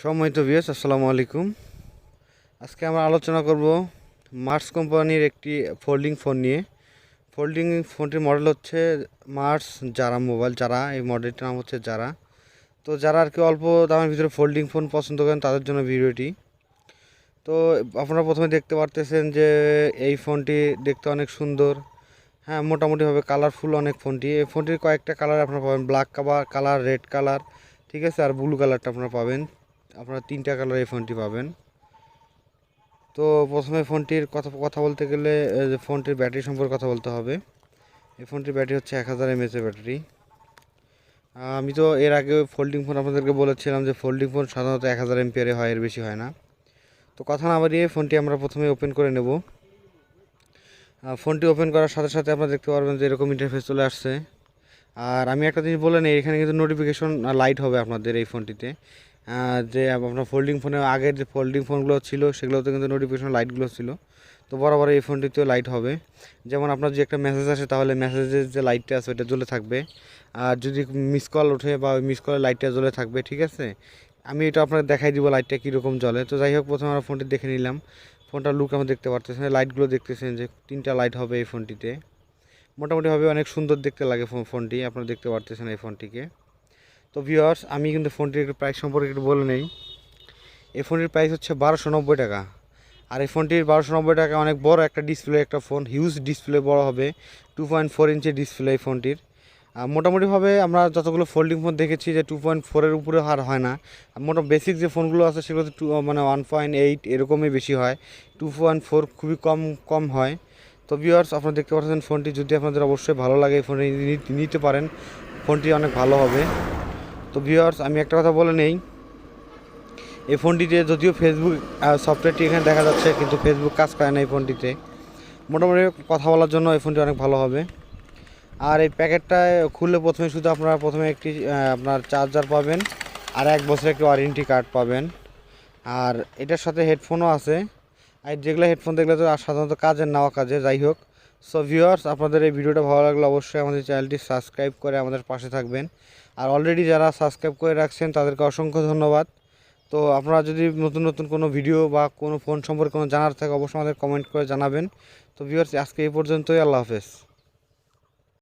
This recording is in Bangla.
সম্মানিত ভিউস আসসালামু আলাইকুম। আজকে আমরা আলোচনা করব মার্স কোম্পানির একটি ফোল্ডিং ফোন নিয়ে। ফোল্ডিং ফোনটির মডেল হচ্ছে মার্স যারা মোবাইল যারা এই মডেলটির নাম হচ্ছে যারা তো যারা আর কি অল্প দামের ভিতরে ফোল্ডিং ফোন পছন্দ করেন, তাদের জন্য ভিডিওটি। তো আপনারা প্রথমে দেখতে পারতেছেন যে এই ফোনটি দেখতে অনেক সুন্দর। হ্যাঁ মোটামুটিভাবে কালারফুল অনেক ফোনটি এই ফোনটির কয়েকটা কালার আপনারা পাবেন ব্ল্যাক কালার রেড কালার ঠিক আছে? আর ব্লু কালারটা আপনারা পাবেন। আপনারা তিনটা কালার এই ফোনটি পাবেন। তো প্রথমে ফোনটির কথা কথা বলতে গেলে ফোনটির ব্যাটারি সম্পর্কে কথা বলতে হবে। এই ফোনটির ব্যাটারি হচ্ছে এক হাজার এমএচের ব্যাটারি। আমি তো এর আগে ফোল্ডিং ফোন আপনাদেরকে বলেছিলাম যে ফোল্ডিং ফোন সাধারণত এক হাজার এমপিয়ারে হয়, এর বেশি হয় না। তো কথা না বাড়িয়ে ফোনটি আমরা প্রথমে ওপেন করে নেব। ফোনটি ওপেন করার সাথে সাথে আপনারা দেখতে পারবেন যে এরকম ইন্টারফেস চলে আসছে। আর আমি একটা জিনিস বলে নিই, এখানে কিন্তু নোটিফিকেশন লাইট হবে আপনাদের এই ফোনটিতে যে আপনার ফোল্ডিং ফোনে আগের যে ফোল্ডিং ফোনগুলো ছিল, সেগুলোতে কিন্তু নোটিফিকেশন লাইটগুলো ছিল। তো বরাবর এই ফোনটিতেও লাইট হবে। যেমন আপনার যে একটা মেসেজ আসে, তাহলে মেসেজের যে লাইটটা আছে, ওইটা জ্বলে থাকবে। আর যদি মিস কল ওঠে বা ওই মিস কলের লাইটটা জ্বলে থাকবে, ঠিক আছে? আমি এটা আপনাকে দেখাই দিব লাইটটা কীরকম জ্বলে। তো যাই হোক, প্রথমে আমরা ফোনটি দেখে নিলাম। ফোনটার লুক আমরা দেখতে পারতেছেন লাইটগুলো দেখতেছেন যে তিনটা লাইট হবে এই ফোনটিতে মোটামুটিভাবে অনেক সুন্দর দেখতে লাগে ফোনটি। আপনারা দেখতে পারতেছেন এই ফোনটিকে। তো ভিউয়ার্স আমি কিন্তু ফোনটির একটু প্রাইস সম্পর্কে একটু বলে নেই। এই ফোনটির প্রাইস হচ্ছে বারোশো নব্বই টাকা। আর এই ফোনটির বারোশো নব্বই টাকা অনেক বড় একটা ডিসপ্লে একটা ফোন হিউজ ডিসপ্লে বড় হবে। Two point four inch display এই ফোনটির। মোটামুটিভাবে আমরা যতগুলো ফোল্ডিং ফোন দেখেছি যে টু পয়েন্ট ফোরের উপরে হার হয় না। আর মোটা বেসিক যে ফোনগুলো আছে সেগুলোতে টু মানে ওয়ান পয়েন্ট এইট এরকমই বেশি হয়। টু পয়েন্ট ফোর খুবই কম কম হয়। তো ভিউয়ার্স আপনারা দেখতে পাচ্ছেন ফোনটি, যদি আপনাদের অবশ্যই ভালো লাগে এই ফোনটি নিতে পারেন, ফোনটি অনেক ভালো হবে। তো ভিউয়ার্স আমি একটা কথা বলে নেই, এই ফোনটিতে যদিও ফেসবুক সফটওয়্যারটি এখানে দেখা যাচ্ছে, কিন্তু ফেসবুক কাজ করে না এই ফোনটিতে। মোটামুটি কথা বলার জন্য এই ফোনটি অনেক ভালো হবে। আর এই প্যাকেটটা খুললে প্রথমে শুধু আপনারা প্রথমে একটি আপনার চার্জার পাবেন, আর এক বছরের একটি ওয়ারেন্টি কার্ড পাবেন। আর এটার সাথে হেডফোনও আছে। আর যেগুলো হেডফোন দেখলে তো সাধারণত কাজের নেওয়া কাজে, যাই হোক। সো ভিউয়ার্স আপনাদের এই ভিডিওটা ভালো লাগলে অবশ্যই আমাদের চ্যানেলটি সাবস্ক্রাইব করে আমাদের পাশে থাকবেন। আর অলরেডি যারা সাবস্ক্রাইব করে রাখছেন, তাদেরকে অসংখ্য ধন্যবাদ। তো আপনারা যদি নতুন নতুন কোনো ভিডিও বা কোনো ফোন সম্পর্কে কোনো জানার থাকে, অবশ্যই আমাদের কমেন্ট করে জানাবেন। তো ভিউয়ার্স আজকে এই পর্যন্তই, আল্লাহ হাফেজ।